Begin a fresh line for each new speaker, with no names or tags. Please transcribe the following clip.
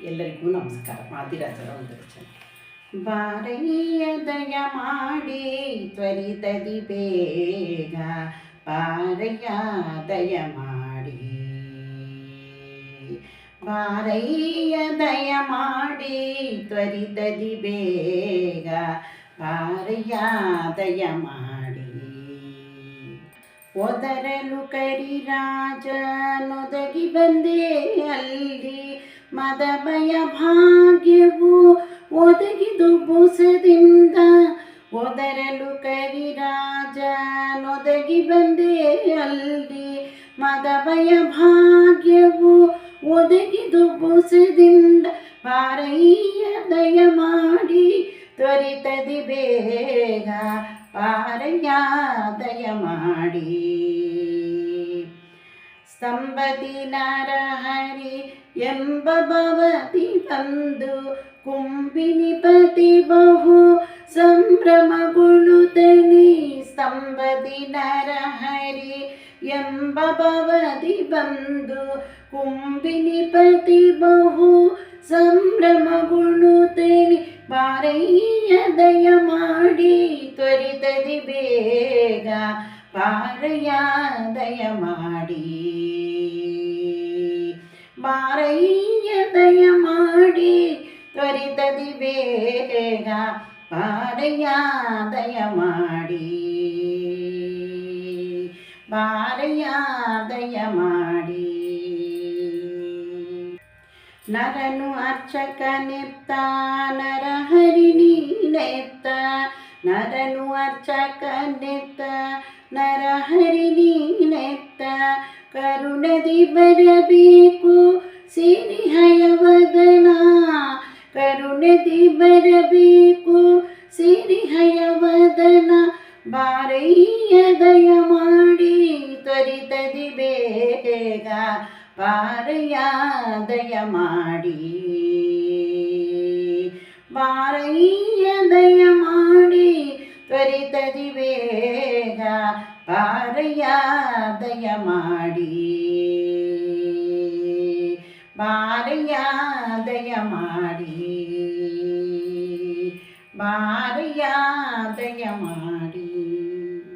ಎಲ್ಲರಿಗೂ ನಮಸ್ಕಾರ. ಮಾದಿರಾಜರ ಒಂದು ವಚನ. ಬಾರಯ್ಯ ದಯ ಮಾಡಿ ತ್ವರಿತದಿ ಬೇಗ. ಬಾರಯ್ಯ ದಯ ಮಾಡಿ. ಬಾರಯ್ಯ ದಯ ಮಾಡಿ ತ್ವರಿತದಿ ಬೇಗ. ಬಾರಯ್ಯ ದಯ ಮಾಡಿ. ಒದರಲು ಕರಿರಾಜನೊದಗಿ ಬಂದೇ ಅಲ್ಲಿ. ಮದಮಯ ಭಾಗ್ಯವು ಒದಗಿದು ಬುಸದಿಂದ ಒದರಲು ಕರಿರಾಜನೊದಗಿ ಬಂದೇ ಅಲ್ಲಿ. ಮದಮಯ ಭಾಗ್ಯವು ಒದಗಿದು ಬುಸದಿಂದ ಪಾರಯ್ಯ ದಯ ಮಾಡಿ ತ್ವರಿತದಿ ಬೇಗ ಪಾರಯ್ಯ ದಯ ಮಾಡಿ. ಸ್ತಂಭದಿ ನರಹರಿ ಎಂಬ ಭವತಿ ಬಂದು ಕುಂಬಿನಿಪತಿ ಬಹು ಸಂಭ್ರಮಗೊಳ್ಳುತ್ತನಿ ಸ್ತಂಭದಿ ನರಹರಿ ಎಂಬ ಭವತಿ ಬಂದು ಕುಂಬಿನಿಪತಿ ಬಹು ಸಂಭ್ರಮಗೊಳ್ಳುತ್ತೇನೆ ಬಾರಯ್ಯ ದಯ ಮಾಡಿ ತ್ವರಿತದಿ ಬೇಗ ಬಾರಯ್ಯ ದಯ ಮಾಡಿ ಬಾರಯ್ಯ ದಯ ಮಾಡಿ ತ್ವರಿತದಿ ಬೇಗ ಬಾರಯ್ಯ ದಯ ಮಾಡಿ ಬಾರಯ್ಯ ದಯ ಮಾಡಿ ನರನು ಅರ್ಚಕನೆತ್ತ ನರಹರಿ ನೀನೆತ್ತ ನರನು ಅರ್ಚಕನೆತ್ತ ನರಹರಿ ನೀನೆತ್ತ ಕರುಣದಿ ಬರಬೇಕು, ಸಿರಿಹಯವದನ ಕರುಣದಿ ಬರಬೇಕು, ಸಿರಿಹಯವದನ ಬಾರಯ್ಯ ದಯ ಮಾಡಿ ತ್ವರಿತದಿ ಬೇಗ ಬಾರಯ್ಯ ದಯ ಮಾಡಿ. ಬಾರಯ್ಯ ದಯ ಮಾಡಿ ತ್ವರಿತದಿ ಬೇಗ. ಪಾರಯ್ಯ ದಯ ಮಾಡಿ ಬಾರಯ್ಯ ದಯ ಮಾಡಿ ಬಾರಯ್ಯ ದಯ ಮಾಡಿ